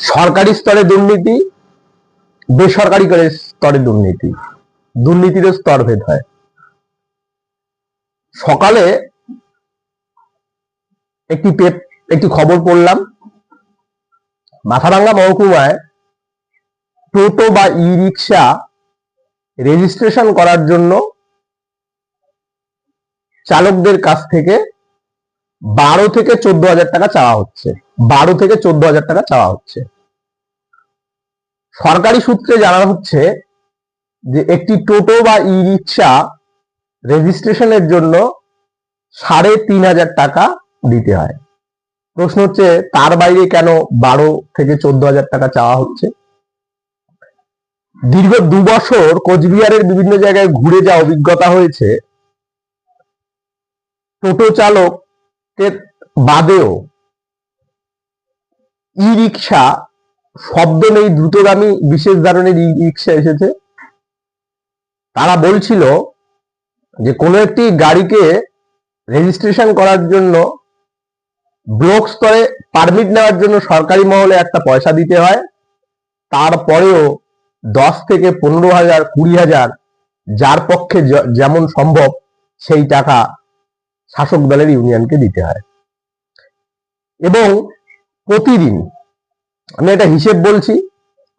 সরকারি স্তরে দুর্নীতি, বেসরকারি করে স্তরে দুর্নীতি। দুর্নীতিরও স্তরভেদ হয়। সকালে একটি একটি খবর পড়লাম মাথাভাঙ্গা মহকুমায় টোটো বা ই রিক্সা রেজিস্ট্রেশন করার জন্য চালকদের কাছ থেকে বারো থেকে চোদ্দ হাজার টাকা চাওয়া হচ্ছে। বারো থেকে চোদ্দ হাজার টাকা চাওয়া হচ্ছে। সরকারি সূত্রে জানা হচ্ছে যে একটি টোটো বা ই রিক্সা রেজিস্ট্রেশনের জন্য সাড়ে তিন হাজার টাকা দিতে হয়। প্রশ্ন হচ্ছে, তার বাইরে কেন বারো থেকে চোদ্দ হাজার টাকা চাওয়া হচ্ছে? দীর্ঘ দু বছর কোচবিহারের বিভিন্ন জায়গায় ঘুরে যা অভিজ্ঞতা হয়েছে। টোটো চালকের বাদেও ই রিক্সা শব্দ নেই, দ্রুতগামী বিশেষ ধরনের ই রিক্সা এসেছে। তারা বলছিল যে, কোনো একটি গাড়িকে রেজিস্ট্রেশন করার জন্য ব্লক স্তরে পারমিট নেওয়ার জন্য সরকারি মহলে একটা পয়সা দিতে হয়। তারপরেও দশ থেকে পনেরো হাজার, কুড়ি হাজার, যার পক্ষে যেমন সম্ভব সেই টাকা শাসক দলের ইউনিয়নকে দিতে হয়। এবং প্রতিদিন। আমি একটা হিসেব বলছি,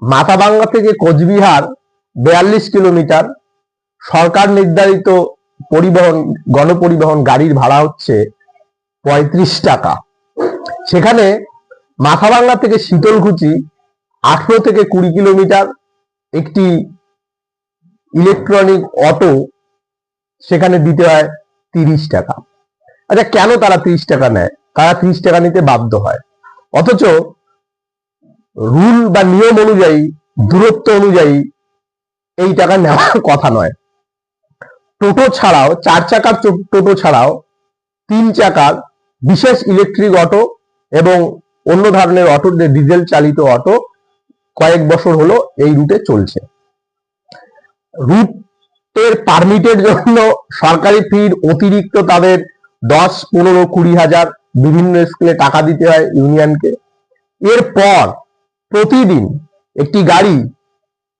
মাথাভাঙ্গা থেকে কোচবিহার বিয়াল্লিশ কিলোমিটার, সরকার নির্ধারিত পরিবহন, গণপরিবহন গাড়ির ভাড়া হচ্ছে পঁয়ত্রিশ টাকা। সেখানে মাথাভাঙ্গা থেকে শীতলকুচি আঠেরো থেকে কুড়ি কিলোমিটার একটি ইলেকট্রনিক অটো সেখানে দিতে হয় তিরিশ টাকা। আচ্ছা কেন তারা তিরিশ টাকা নেয়? তারা তিরিশ টাকা নিতে বাধ্য হয়। অথচ রুল বা নিয়ম অনুযায়ী, দূরত্ব অনুযায়ী এই টাকা নেওয়ার কথা নয়। টোটো ছাড়াও, চার চাকার টোটো ছাড়াও তিন চাকার বিশেষ ইলেকট্রিক অটো এবং অন্য ধরনের অটো ডিজেল চালিত অটো কয়েক বছর হলো এই রুটে চলছে। রুটের পারমিটের জন্য সরকারি ফির অতিরিক্ত তাদের দশ, পনেরো, কুড়ি হাজার বিভিন্ন স্কুলে টাকা দিতে হয় ইউনিয়নকে এরপর প্রতিদিন একটি গাড়ি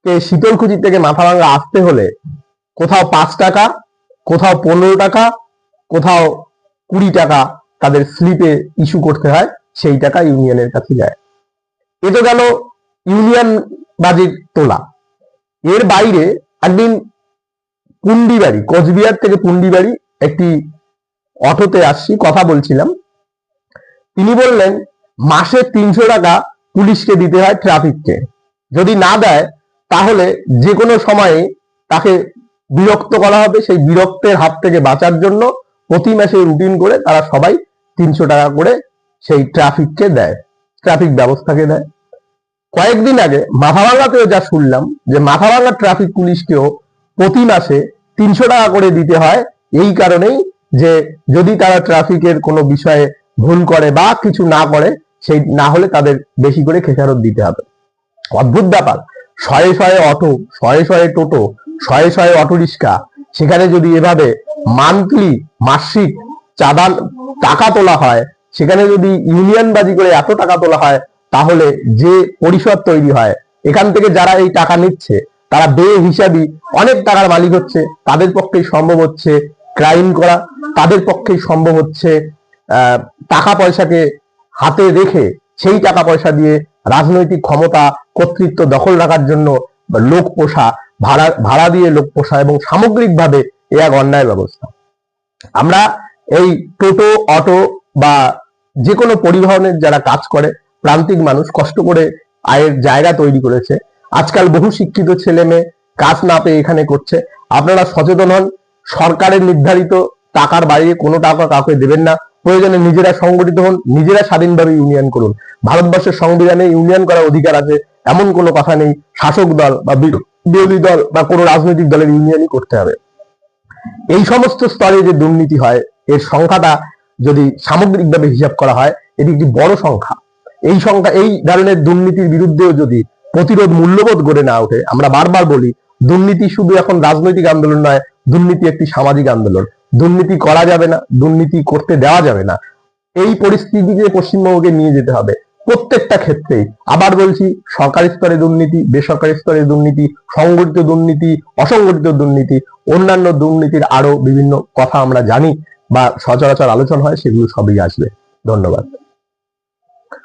কে শীতলকুচি থেকে মাথাভাঙ্গা আসতে হলে কোথাও পাঁচ টাকা, কোথাও পনেরো টাকা, কোথাও কুড়ি টাকা তাদের স্লিপে ইস্যু করতে হয়, সেই টাকা ইউনিয়নের কাছে যায়। এ তো গেল ইউনিয়ন বাজির তোলা। এর বাইরে একদিন পুন্ডিবাড়ি কোচবিহার থেকে পুন্ডিবাড়ি একটি অটোতে আসছি, কথা বলছিলাম। তিনি বললেন, মাসে তিনশো টাকা পুলিশকে দিতে হয় ট্রাফিককে। যদি না দেয়, তাহলে যে কোনো সময়ে তাকে বিরক্ত করা হবে। সেই বিরক্তের হাত থেকে বাঁচার জন্য প্রতি মাসে রুটিন করে তারা সবাই তিনশো টাকা করে সেই ট্রাফিককে দেয়, ট্রাফিক ব্যবস্থাকে দেয়। কয়েকদিন আগে মাথাভাঙ্গাতেও যা শুনলাম যে মাথাভাঙ্গা ট্রাফিক পুলিশকেও প্রতি মাসে তিনশো টাকা করে দিতে হয়, এই কারণেই যে যদি তারা ট্রাফিকের কোনো বিষয়ে ভুল করে বা কিছু না করে, সেই না হলে তাদের বেশি করে খেসারত দিতে হবে। অদ্ভুত ব্যাপার। শয়ে শয়ে অটো, শয়ে শয়ে টোটো, শয়ে শয়ে অটো রিক্সা, সেখানে যদি এভাবে মান্থলি মাসিক চাঁদা, টাকা তোলা হয়, সেখানে যদি ইউনিয়ন বাজি করে এত টাকা তোলা হয়, তাহলে যে পরিষদ তৈরি হয়, এখান থেকে যারা এই টাকা নিচ্ছে, তারা বে হিসাবই অনেক টাকার মালিক হচ্ছে, তাদের পক্ষেই সম্ভব হচ্ছে ক্রাইম করা, তাদের পক্ষেই সম্ভব হচ্ছে টাকা পয়সাকে হাতে রেখে সেই টাকা পয়সা দিয়ে রাজনৈতিক ক্ষমতা, কর্তৃত্ব দখল রাখার জন্য লোক পোষা ভাড়া ভাড়া দিয়ে লোক পোষা এবং সামগ্রিকভাবে এ এক অন্যায় ব্যবস্থা। আমরা এই টোটো, অটো বা যে কোনো পরিবহনের যারা কাজ করে, প্রান্তিক মানুষ কষ্ট করে আয়ের জায়গা তৈরি করেছে। আজকাল বহু শিক্ষিত ছেলে মেয়ে কাজ না পেয়ে এখানে করছে। আপনারা সচেতন হন, সরকারের নির্ধারিত টাকার বাইরে কোনো টাকা কাউকে দেবেন না। প্রয়োজনে নিজেরা সংগঠিত হন, নিজেরা স্বাধীনভাবে ইউনিয়ন করুন। ভারতবর্ষের সংবিধানে ইউনিয়ন করার অধিকার আছে, এমন কোনো কথা নেই, শাসক দল বা বিরোধী দল বা কোনো রাজনৈতিক দলের ইউনিয়নই করতে হবে। এই সমস্ত স্তরে যে দুর্নীতি হয়, এর সংখ্যাটা যদি সামগ্রিকভাবে হিসাব করা হয়, এটি একটি বড় সংখ্যা। এই সংখ্যা, এই ধরনের দুর্নীতির বিরুদ্ধেও যদি প্রতিরোধ মূল্যবোধ গড়ে না ওঠে, আমরা বারবার বলি, দুর্নীতি শুধু এখন রাজনৈতিক আন্দোলন নয় দুর্নীতি একটি সামাজিক আন্দোলন। দুর্নীতি করা যাবে না, দুর্নীতি করতে দেওয়া যাবে না। এই পরিস্থিতিকে পশ্চিমবঙ্গকে নিয়ে যেতে হবে। প্রত্যেকটা ক্ষেত্রেই। আবার বলছি, সরকারি স্তরে দুর্নীতি, বেসরকারি স্তরে দুর্নীতি, সংগঠিত দুর্নীতি, অসংগঠিত দুর্নীতি, অন্যান্য দুর্নীতির আরও বিভিন্ন কথা আমরা জানি বা সচরাচর আলোচনা হয়, সেগুলো সবই আসবে। ধন্যবাদ।